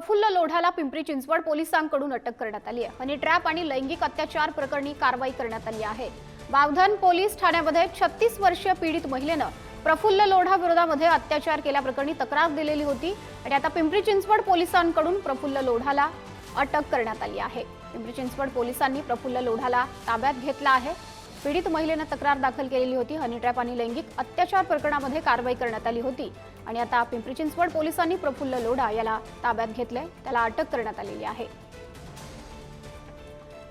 प्रफुल्ल लोढाला पिंपरी चिंचवड पोलिसांकडून अटक करण्यात आली आहे. हनी ट्रॅप आणि लैंगिक अत्याचार प्रकरणी कारवाई करण्यात आली आहे. बावधन पोलीस ठाण्यामध्ये छत्तीस वर्षीय पीडित महिलेनं प्रफुल्ल लोढा विरोधामध्ये अत्याचार केल्याप्रकरणी तक्रार दिलेली होती आणि आता पिंपरी चिंचवड पोलिसांकडून प्रफुल्ल लोढाला अटक करण्यात आली आहे. पिंपरी चिंचवड पोलिसांनी प्रफुल्ल लोढाला ताब्यात घेतला आहे. पीडित महिलेनं तक्रार दाखल केलेली होती. हनीट्रॅप आणि लैंगिक अत्याचार प्रकरणामध्ये कारवाई करण्यात आली होती. आणि आता पिंपरी चिंचवड पोलिसांनी प्रफुल्ल लोढा याला ताब्यात घेतलंय. त्याला अटक करण्यात आलेली आहे.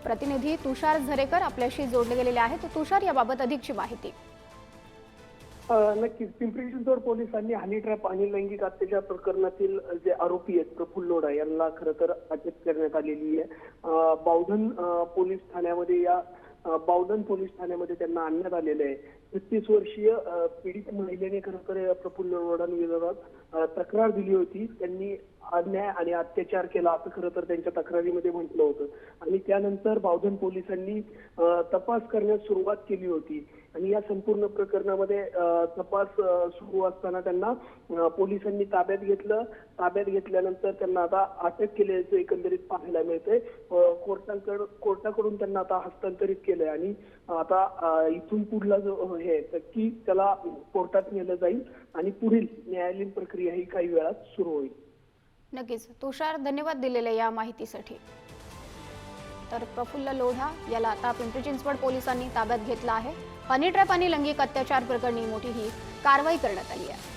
प्रतिनिधी तुषार झरेकर आपल्याशी जोडले गेलेले आहेत. तुषार याबाबत अधिकची माहिती. नक्कीच पिंपरी चिंचवड पोलिसांनी हनी ट्रॅप आणि लैंगिक अत्याचार प्रकरणातील जे आरोपी आहेत प्रफुल्ल लोढा यांना खरं तर अटक करण्यात आलेली आहे. बावधन पोलीस ठाण्यामध्ये या बावधन पोलीस ठाण्यामध्ये त्यांना आणण्यात आलेलं आहे. छत्तीस वर्षीय पीडित महिलेने खरं तर प्रफुल्ल रोडांविरोधात तक्रार दिली होती. त्यांनी अन्याय आणि अत्याचार केला असं खरं तर त्यांच्या तक्रारीमध्ये म्हटलं होतं. आणि त्यानंतर बावधन पोलिसांनी तपास करण्यास सुरुवात केली होती. आणि या संपूर्ण प्रकरणामध्ये तपास सुरू असताना त्यांना पोलिसांनी ताब्यात घेतलं. ताब्यात घेतल्यानंतर त्यांना आता अटक केल्याचं एकंदरीत पाहायला मिळतंय. कोर्टाकडून कोर्टाकडून त्यांना आता हस्तांतरित केलंय. आणि आता इथून पुढला जो हे आहे तर की त्याला कोर्टात नेलं जाईल आणि पुढील न्यायालयीन प्रक्रिया ही काही वेळात सुरू होईल. नक्कीच. तुषार धन्यवाद दिलेल्या या माहितीसाठी. तर प्रफुल्ल लोढा याला आता पिंपरी चिंचवड पोलिसांनी ताब्यात घेतला आहे. हनी ट्रॅप आणि लैंगिक अत्याचार प्रकरणी मोठी ही कारवाई करण्यात आली आहे.